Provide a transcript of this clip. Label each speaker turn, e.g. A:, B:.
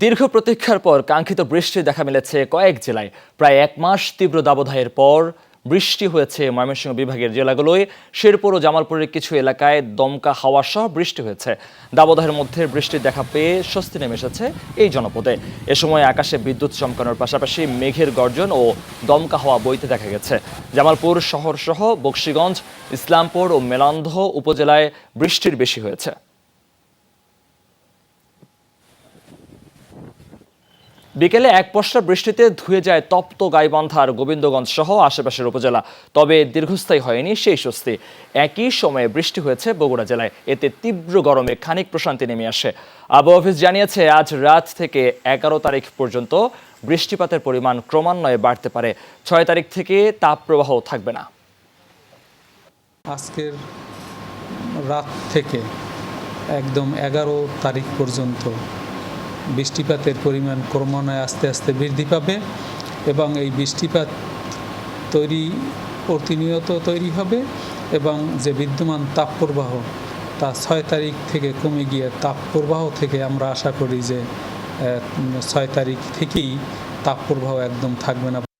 A: দীর্ঘ প্রতীক্ষার পর কাঙ্ক্ষিত বৃষ্টি দেখা মিলেছে কয়েক জেলায়। প্রায় এক মাস তীব্র দাবদাহের পর বৃষ্টি হয়েছে ময়মনসিংহ বিভাগের জেলাগুলোয়। শেরপুর ও জামালপুরের কিছু এলাকায় দমকা হাওয়া সহ বৃষ্টি হয়েছে। দাবদাহের মধ্যে বৃষ্টির দেখা পেয়ে স্বস্তি নেমে এসেছে এই জনপদে। এ সময় আকাশে বিদ্যুৎ চমকানোর পাশাপাশি মেঘের গর্জন ও দমকা হাওয়া বইতে দেখা গেছে। জামালপুর শহর সহ বক্সিগঞ্জ, ইসলামপুর ও মেলান্ধ উপজেলায় বৃষ্টির বেশি হয়েছে। বিকেলে এক পশলা বৃষ্টিতে ধুয়ে যায় তপ্ত গাইবান্ধার গোবিন্দগঞ্জ সহ আশেপাশের উপজেলা। তবে দীর্ঘস্থায়ী হয়নি সেই স্বস্তি। একই সময়ে বৃষ্টি হয়েছে বগুড়া জেলায়। এতে তীব্র গরমে খানিক প্রশান্তি নেমে আসে। আবহাওয়া অফিস জানিয়েছে, আজ রাত থেকে এগারো তারিখ পর্যন্ত বৃষ্টিপাতের পরিমাণ ক্রমান্বয়ে বাড়তে পারে। ছয় তারিখ থেকে তাপপ্রবাহ থাকবে না।
B: আজকের রাত থেকে একদম এগারো তারিখ পর্যন্ত বৃষ্টিপাতের পরিমাণ ক্রমান্বয়ে আস্তে আস্তে বৃদ্ধি পাবে এবং এই বৃষ্টিপাত তৈরি, প্রতিনিয়ত তৈরি হবে এবং যে বিদ্যমান তাপপ্রবাহ, তা ছয় তারিখ থেকে কমে গিয়ে তাপপ্রবাহ থেকে আমরা আশা করি যে ছয় তারিখ থেকেই তাপপ্রবাহ একদম থাকবে না।